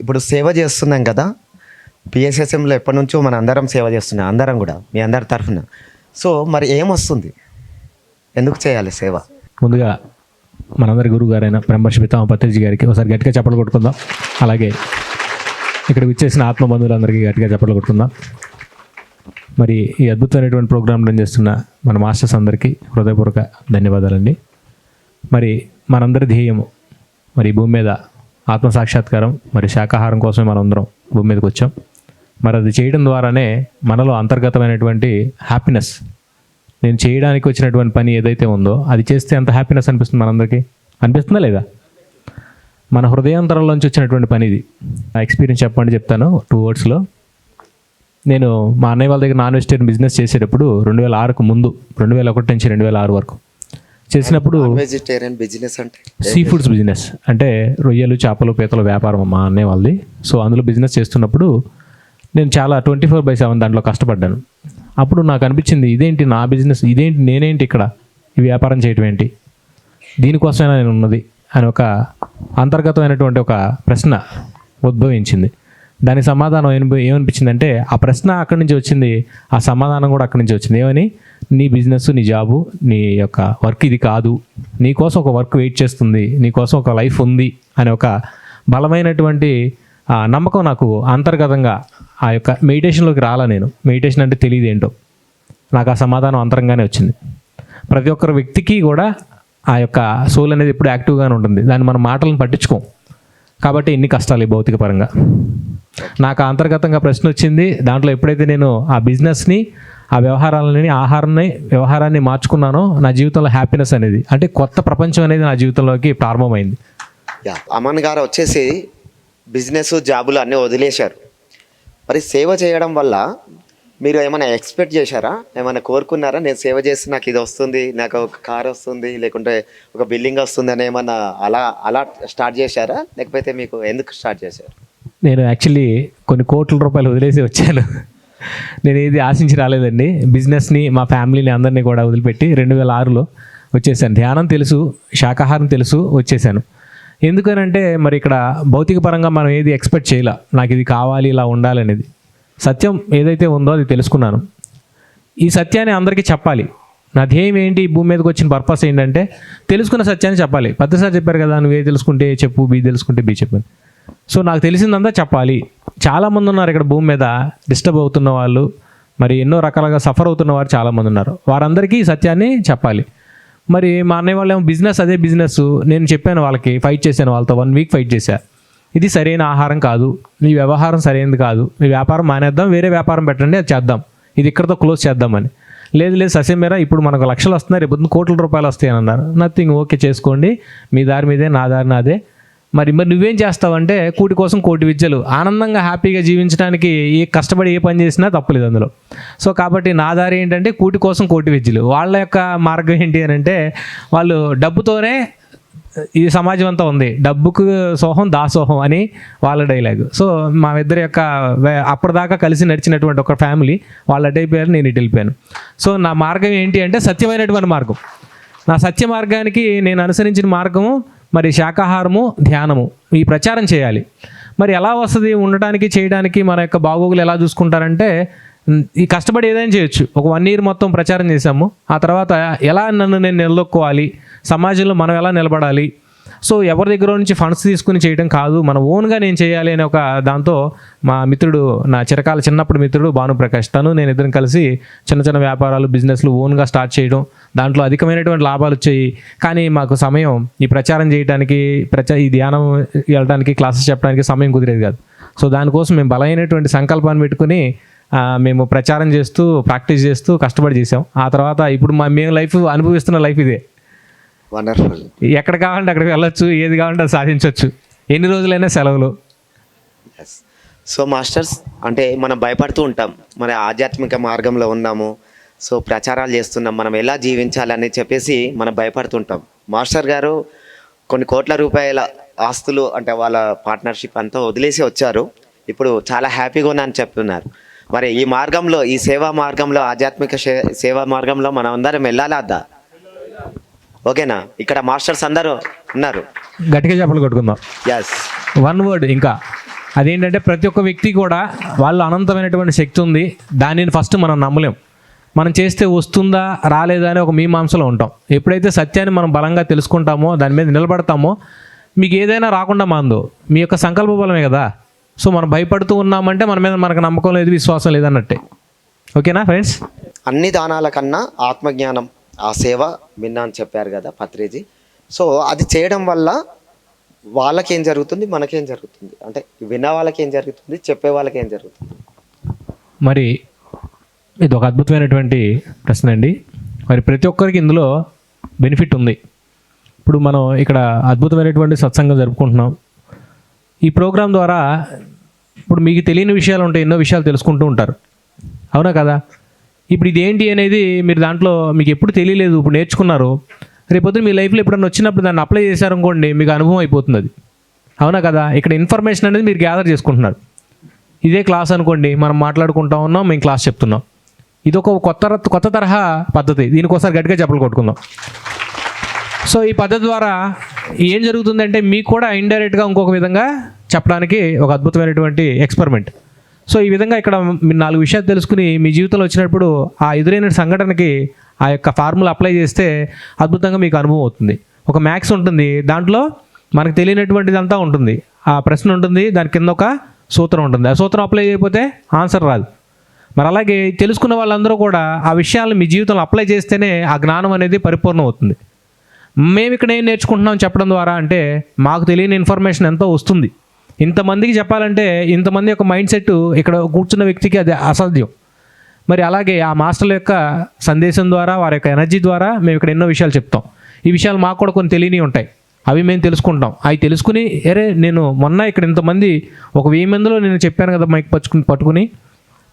ఇప్పుడు సేవ చేస్తున్నాం కదా పిఎస్ఎస్ఎంలో ఎప్పటి నుంచో మన అందరం సేవ చేస్తున్నాం అందరం కూడా మీ అందరి తరఫున. సో మరి ఏమొస్తుంది? ఎందుకు చేయాలి సేవ? ముందుగా మనందరి గురువు గారైన బ్రహ్మర్షి పితామ పత్రిజీ గారికి ఒకసారి గట్టిగా చప్పలు కొట్టుకుందాం. అలాగే ఇక్కడ విచ్చేసిన ఆత్మ బంధువులందరికీ గట్టిగా చప్పలు కొట్టుకుందాం. మరి ఈ అద్భుతమైనటువంటి ప్రోగ్రాం రన్ చేస్తున్న మన మాస్టర్స్ అందరికీ హృదయపూర్వక ధన్యవాదాలండి. మరి మనందరి ధ్యేయము మరి భూమి మీద ఆత్మ సాక్షాత్కారం మరి శాకాహారం కోసమే మనందరం భూమి మీదకి వచ్చాం. మరి అది చేయడం ద్వారానే మనలో అంతర్గతమైనటువంటి హ్యాపీనెస్ నేను చేయడానికి వచ్చినటువంటి పని ఏదైతే ఉందో అది చేస్తే ఎంత హ్యాపీనెస్ అనిపిస్తుంది మనందరికీ? అనిపిస్తుందా లేదా? మన హృదయాంతరంలోంచి వచ్చినటువంటి పని ఇది. ఆ ఎక్స్పీరియన్స్ చెప్పండి చెప్తాను టూ వర్డ్స్లో నేను మా అన్నయ్య వాళ్ళ దగ్గర నాన్ వెజిటేరియన్ బిజినెస్ చేసేటప్పుడు రెండు వేల ఆరుకు ముందు రెండు వేల ఒకటి నుంచి రెండు వేల ఆరు వరకు చేసినప్పుడు వెజిటేరియన్ బిజినెస్ అంటే సీ ఫుడ్స్ బిజినెస్ అంటే రొయ్యలు చేపలు పీతల వ్యాపారం మా అన్నయ్య వాళ్ళది సో అందులో బిజినెస్ చేస్తున్నప్పుడు నేను చాలా ట్వంటీ ఫోర్ బై సెవెన్ దాంట్లో కష్టపడ్డాను. అప్పుడు నాకు అనిపించింది ఇదేంటి నా బిజినెస్ ఇదేంటి నేనేంటి ఇక్కడ? ఈ వ్యాపారం చేయటం ఏంటి? దీనికోసమైనా నేను ఉన్నది? అని ఒక అంతర్గతమైనటువంటి ఒక ప్రశ్న ఉద్భవించింది. దాని సమాధానం ఏమి ఏమనిపించిందంటే ఆ ప్రశ్న అక్కడి నుంచి వచ్చింది ఆ సమాధానం కూడా అక్కడి నుంచి వచ్చింది. ఏమని? నీ బిజినెస్ నీ జాబు నీ యొక్క వర్క్ ఇది కాదు. నీ కోసం ఒక వర్క్ వెయిట్ చేస్తుంది. నీ కోసం ఒక లైఫ్ ఉంది అనే ఒక బలమైనటువంటి నమ్మకం నాకు అంతర్గతంగా ఆ యొక్క మెడిటేషన్లోకి రాలా నేను. మెడిటేషన్ అంటే తెలియదు ఏంటో. నాకు ఆ సమాధానం అంతరంగానే వచ్చింది. ప్రతి ఒక్కరు వ్యక్తికి కూడా ఆ యొక్క సోల్ అనేది ఎప్పుడు యాక్టివ్గానే ఉంటుంది. దాన్ని మన మాటలను పట్టించుకోం. కాబట్టి ఇన్ని కష్టాలు ఈ భౌతిక పరంగా నాకు అంతర్గతంగా ప్రశ్న వచ్చింది దాంట్లో ఎప్పుడైతే నేను ఆ బిజినెస్ని ఆ వ్యవహారాలని ఆహారాన్ని వ్యవహారాన్ని మార్చుకున్నానో నా జీవితంలో హ్యాపీనెస్ అనేది అంటే కొత్త ప్రపంచం అనేది నా జీవితంలోకి ప్రారంభమైంది. యా అమన్ గారు వచ్చేసి బిజినెస్ జాబులు అన్నీ వదిలేశారు. మరి సేవ చేయడం వల్ల మీరు ఏమైనా ఎక్స్పెక్ట్ చేశారా? ఏమైనా కోరుకున్నారా? నేను సేవ చేస్తే నాకు ఇది వస్తుంది నాకు ఒక కార్ వస్తుంది లేకుంటే ఒక బిల్డింగ్ వస్తుంది అని ఏమన్నా అలా అలా స్టార్ట్ చేశారా? లేకపోతే మీకు ఎందుకు స్టార్ట్ చేశారు? నేను యాక్చువల్లీ కొన్ని కోట్ల రూపాయలు వదిలేసి వచ్చాను. నేను ఏది ఆశించి రాలేదండి. బిజినెస్ని మా ఫ్యామిలీని అందరినీ కూడా వదిలిపెట్టి రెండు వేల ఆరులో వచ్చేసాను. ధ్యానం తెలుసు శాకాహారం తెలుసు వచ్చేసాను. ఎందుకనంటే మరి ఇక్కడ భౌతిక పరంగా మనం ఏది ఎక్స్పెక్ట్ చేయాల. నాకు ఇది కావాలి ఇలా ఉండాలనేది. సత్యం ఏదైతే ఉందో అది తెలుసుకున్నాను. ఈ సత్యాన్ని అందరికీ చెప్పాలి. నా ధ్యేయం ఏంటి? భూమి మీదకి వచ్చిన పర్పస్ ఏంటంటే తెలుసుకున్న సత్యాన్ని చెప్పాలి. పెద్దసారి చెప్పారు కదా నువ్వు ఏ తెలుసుకుంటే ఏ చెప్పు బి తెలుసుకుంటే బి చెప్పు సో నాకు తెలిసిందంతా చెప్పాలి. చాలామంది ఉన్నారు ఇక్కడ భూమి మీద డిస్టర్బ్ అవుతున్న వాళ్ళు మరి ఎన్నో రకాలుగా సఫర్ అవుతున్న వారు చాలామంది ఉన్నారు. వారందరికీ ఈ సత్యాన్ని చెప్పాలి. మరి మా అన్నయ్య వాళ్ళు ఏమో బిజినెస్ అదే బిజినెస్ నేను చెప్పాను వాళ్ళకి ఫైట్ చేశాను వాళ్ళతో వన్ వీక్ ఫైట్ చేశా. ఇది సరైన ఆహారం కాదు. నీ వ్యవహారం సరైనది కాదు. మీ వ్యాపారం మానేద్దాం వేరే వ్యాపారం పెట్టండి అది చేద్దాం. ఇది ఇక్కడతో క్లోజ్ చేద్దామని. లేదు లేదు ససేమేరా ఇప్పుడు మనకు లక్షలు వస్తున్నాయి రేపు కోట్ల రూపాయలు వస్తాయి అని అన్నారు. నథింగ్ ఓకే చేసుకోండి. మీ దారి మీదే నా దారి నాదే. మరి మరి నువ్వేం చేస్తావంటే కూటి కోసం కోటి విద్యలు. ఆనందంగా హ్యాపీగా జీవించడానికి ఏ కష్టపడి ఏ పని చేసినా తప్పలేదు అందులో. సో కాబట్టి నా దారి ఏంటంటే కూటి కోసం కోటి విద్యలు. వాళ్ళ యొక్క మార్గం ఏంటి అని అంటే వాళ్ళు డబ్బుతోనే ఈ సమాజం అంతా ఉంది. డబ్బుకు సోహం దాసోహం అని వాళ్ళ డైలాగ్ సో మా ఇద్దరి యొక్క అప్పటిదాకా కలిసి నడిచినటువంటి ఒక ఫ్యామిలీ వాళ్ళు అటు అయిపోయారు నేను ఇటు వెళ్ళిపోయాను. సో నా మార్గం ఏంటి అంటే సత్యమైనటువంటి మార్గం. నా సత్య మార్గానికి నేను అనుసరించిన మార్గము మరి శాకాహారము ధ్యానము. ఈ ప్రచారం చేయాలి. మరి ఎలా వస్తుంది? ఉండటానికి చేయడానికి మన యొక్క బాగోగులు ఎలా చూసుకుంటారంటే ఈ కష్టపడి ఏదైనా చేయొచ్చు. ఒక వన్ ఇయర్ మొత్తం ప్రచారం చేశాము. ఆ తర్వాత ఎలా నన్ను నేను నిలదొక్కోవాలి? సమాజంలో మనం ఎలా నిలబడాలి? సో ఎవరి దగ్గర నుంచి ఫండ్స్ తీసుకుని చేయడం కాదు మన ఓన్గా నేను చేయాలి అనే ఒక దాంతో మా మిత్రుడు నా చిరకాల చిన్నప్పుడు మిత్రుడు భానుప్రకాష్ తను నేను ఇద్దరం కలిసి చిన్న చిన్న వ్యాపారాలు బిజినెస్లు ఓన్గా స్టార్ట్ చేయడం దాంట్లో అధికమైనటువంటి లాభాలు వచ్చాయి. కానీ మాకు సమయం ఈ ప్రచారం చేయడానికి ప్రచ ఈ ధ్యానం వెళ్ళడానికి క్లాసెస్ చెప్పడానికి సమయం కుదిరేది కాదు. సో దానికోసం మేము బలమైనటువంటి సంకల్పాన్ని పెట్టుకుని మేము ప్రచారం చేస్తూ ప్రాక్టీస్ చేస్తూ కష్టపడి చేసాం ఆ తర్వాత ఇప్పుడు మా మేము లైఫ్ అనుభవిస్తున్న లైఫ్ ఇదే. వండర్ఫుల్ ఎక్కడ కావాలంటే అక్కడికి వెళ్ళొచ్చు ఏది కావాలంటే అది సాధించవచ్చు ఎన్ని రోజులైనా సెలవులు. సో మాస్టర్స్ అంటే మనం భయపడుతూ ఉంటాం. మన ఆధ్యాత్మిక మార్గంలో ఉన్నాము. సో ప్రచారాలు చేస్తున్నాం. మనం ఎలా జీవించాలని చెప్పేసి మనం భయపడుతుంటాం మాస్టర్ గారు కొన్ని కోట్ల రూపాయల ఆస్తులు అంటే వాళ్ళ పార్ట్నర్షిప్ అంతా వదిలేసి వచ్చారు. ఇప్పుడు చాలా హ్యాపీగా ఉన్నానని చెప్తున్నారు. మరి ఈ మార్గంలో ఈ సేవా మార్గంలో ఆధ్యాత్మిక సేవా మార్గంలో మనం అందరం వెళ్ళాలా అద్దా? ఓకేనా? ఇక్కడ మాస్టర్స్ అందరూ ఉన్నారు. గట్టిగా చెప్పలు కొట్టుకుందాం. ఎస్ వన్ వర్డ్ ఇంకా. అదేంటంటే ప్రతి ఒక్క వ్యక్తి కూడా వాళ్ళు అనంతమైనటువంటి శక్తి ఉంది. దానిని ఫస్ట్ మనం నమ్మలేం. మనం చేస్తే వస్తుందా రాలేదా అని ఒక మీమాంసలో ఉంటాం. ఎప్పుడైతే సత్యాన్ని మనం బలంగా తెలుసుకుంటామో దాని మీద నిలబడతామో మీకు ఏదైనా రాకుండా మాందో. మీ యొక్క సంకల్ప బలమే కదా. సో మనం భయపడుతూ ఉన్నామంటే మన మీద మనకు నమ్మకం లేదు విశ్వాసం లేదన్నట్టే ఓకేనా ఫ్రెండ్స్? అన్ని దానాల కన్నా ఆత్మజ్ఞానం ఆ సేవ విన్నా అని చెప్పారు కదా పత్రిజీ. సో అది చేయడం వల్ల వాళ్ళకేం జరుగుతుంది మనకేం జరుగుతుంది? అంటే విన్న వాళ్ళకి ఏం జరుగుతుంది చెప్పే వాళ్ళకి ఏం జరుగుతుంది? మరి ఇది ఒక అద్భుతమైనటువంటి ప్రశ్న అండి. మరి ప్రతి ఒక్కరికి ఇందులో బెనిఫిట్ ఉంది. ఇప్పుడు మనం ఇక్కడ అద్భుతమైనటువంటి సత్సంగం జరుపుకుంటున్నాం. ఈ ప్రోగ్రాం ద్వారా ఇప్పుడు మీకు తెలియని విషయాలు ఉంటాయి ఎన్నో విషయాలు తెలుసుకుంటూ ఉంటారు. అవునా కదా? ఇప్పుడు ఇది ఏంటి అనేది మీరు దాంట్లో మీకు ఎప్పుడు తెలియలేదు ఇప్పుడు నేర్చుకున్నారు రేపొద్దు మీ లైఫ్లో ఎప్పుడన్నా వచ్చినప్పుడు దాన్ని అప్లై చేశారనుకోండి మీకు అనుభవం అయిపోతుంది అది. అవునా కదా? ఇక్కడ ఇన్ఫర్మేషన్ అనేది మీరు గ్యాదర్ చేసుకుంటున్నారు. ఇదే క్లాస్ అనుకోండి మనం మాట్లాడుకుంటా ఉన్నాం మేము క్లాస్ చెప్తున్నాం. ఇది ఒక కొత్త కొత్త తరహా పద్ధతి. దీనికోసారి గట్టిగా చెప్పలు కొట్టుకుందాం. సో ఈ పద్ధతి ద్వారా ఏం జరుగుతుందంటే మీకు కూడా ఇండైరెక్ట్గా ఇంకొక విధంగా చెప్పడానికి ఒక అద్భుతమైనటువంటి ఎక్స్పెరిమెంట్ సో ఈ విధంగా ఇక్కడ మీరు నాలుగు విషయాలు తెలుసుకుని మీ జీవితంలో వచ్చినప్పుడు ఆ ఎదురైన సంఘటనకి ఆ యొక్క ఫార్ములా అప్లై చేస్తే అద్భుతంగా మీకు అనుభవం అవుతుంది. ఒక మ్యాథ్స్ ఉంటుంది. దాంట్లో మనకు తెలియనటువంటిదంతా ఉంటుంది. ఆ ప్రశ్న ఉంటుంది. దాని కింద ఒక సూత్రం ఉంటుంది. ఆ సూత్రం అప్లై చేయకపోతే ఆన్సర్ రాదు. మరి అలాగే తెలుసుకున్న వాళ్ళందరూ కూడా ఆ విషయాలను మీ జీవితంలో అప్లై చేస్తేనే ఆ జ్ఞానం అనేది పరిపూర్ణం అవుతుంది మేము ఇక్కడ ఏం నేర్చుకుంటున్నాం చెప్పడం ద్వారా అంటే మాకు తెలియని ఇన్ఫర్మేషన్ ఎంతో వస్తుంది. ఇంతమందికి చెప్పాలంటే ఇంతమంది యొక్క మైండ్ సెట్ ఇక్కడ కూర్చున్న వ్యక్తికి అది అసాధ్యం. మరి అలాగే ఆ మాస్టర్ల యొక్క సందేశం ద్వారా వారి యొక్క ఎనర్జీ ద్వారా మేము ఇక్కడ ఎన్నో విషయాలు చెప్తాం. ఈ విషయాలు మాకు కూడా కొన్ని తెలియని ఉంటాయి. అవి మేము తెలుసుకుంటాం. అవి తెలుసుకుని అరే నేను మొన్న ఇక్కడ ఇంతమంది ఒక వెయ్యి మందిలో నేను చెప్పాను కదా మైక్ పట్టుకుని పట్టుకుని.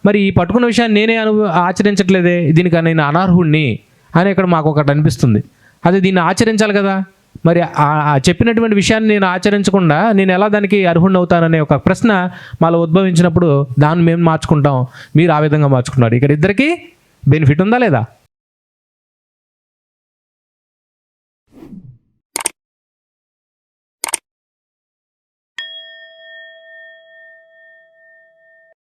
మరి ఈ పట్టుకున్న విషయాన్ని నేనే అను ఆచరించట్లేదే. దీనికి నేను అనర్హుణ్ణి అని ఇక్కడ మాకు ఒకటి అనిపిస్తుంది. అదే దీన్ని ఆచరించాలి కదా? మరి ఆ- చెప్పినటువంటి విషయాన్ని నేను ఆచరించకుండా నేను ఎలా దానికి అర్హుణ్ణి అవుతాననే ఒక ప్రశ్న మాలో ఉద్భవించినప్పుడు దాన్ని మేము మార్చుకుంటాం. మీరు ఆ విధంగా మార్చుకున్నారు ఇక్కడ ఇద్దరికి బెనిఫిట్ ఉందా లేదా?